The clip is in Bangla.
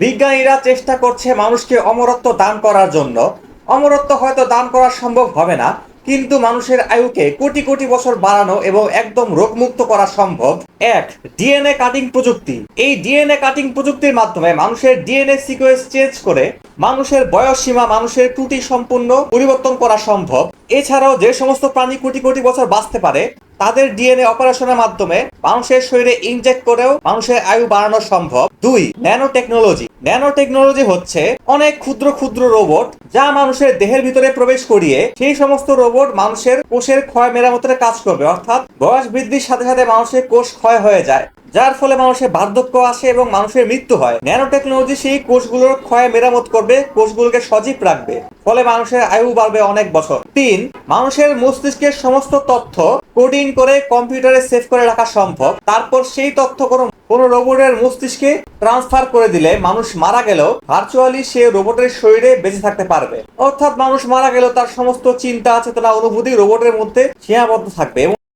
বিজ্ঞানীরা চেষ্টা করছে মানুষকে অমরত্ব দান করার জন্য। অমরত্ব হয়তো দান করা সম্ভব হবে না, কিন্তু মানুষের আয়ুকে কোটি কোটি বছর বাড়ানো এবং একদম রোগমুক্ত করা সম্ভব। এক, ডিএনএ কাটিং প্রযুক্তি। এই ডিএনএ কাটিং প্রযুক্তির মাধ্যমে মানুষের ডিএনএ সিকোয়েন্স চেঞ্জ করে মানুষের বয়স সীমা মানুষের ত্রুটি সম্পূর্ণ পরিবর্তন করা সম্ভব। এছাড়াও যে সমস্ত প্রাণী কোটি কোটি বছর বাঁচতে পারে তাদের ডিএনএ অপারেশনের মাধ্যমে মানুষের শরীরে ইনজেক্ট করেও মানুষের আয়ু বাড়ানো সম্ভব। দুই ন্যানো টেকনোলজি ন্যানো টেকনোলজি হচ্ছে অনেক ক্ষুদ্র ক্ষুদ্র রোবট যা মানুষের দেহের ভিতরে প্রবেশ করিয়ে সেই সমস্ত রোবট মানুষের কোষের ক্ষয় মেরামতের কাজ করবে। অর্থাৎ বয়স বৃদ্ধির সাথে সাথে মানুষের কোষ ক্ষয় হয়ে যায়। যার ফলে মানুষের বার্ধক্য আসে এবং মানুষের মৃত্যু হয়। ন্যানো টেকনোলজি সেই কোষগুলোর ক্ষয় মেরামত করবে, কোষগুলোকে সজীব রাখবে। ফলে মানুষের আয়ু বাড়বে অনেক বছর। তিন, মানুষের মস্তিষ্কের সমস্ত তথ্য কোডিং করে কম্পিউটারে সেভ করে রাখা সম্ভব। তারপর সেই তথ্য কোনো কোনো রোবটের মস্তিষ্কে ট্রান্সফার করে দিলে মানুষ মারা গেলেও ভার্চুয়ালি সে রোবটের শরীরে বেঁচে থাকতে পারবে। অর্থাৎ মানুষ মারা গেলেও তার সমস্ত চিন্তা, চেতনা, অনুভূতি রোবটের মধ্যে সীমাবদ্ধ থাকবে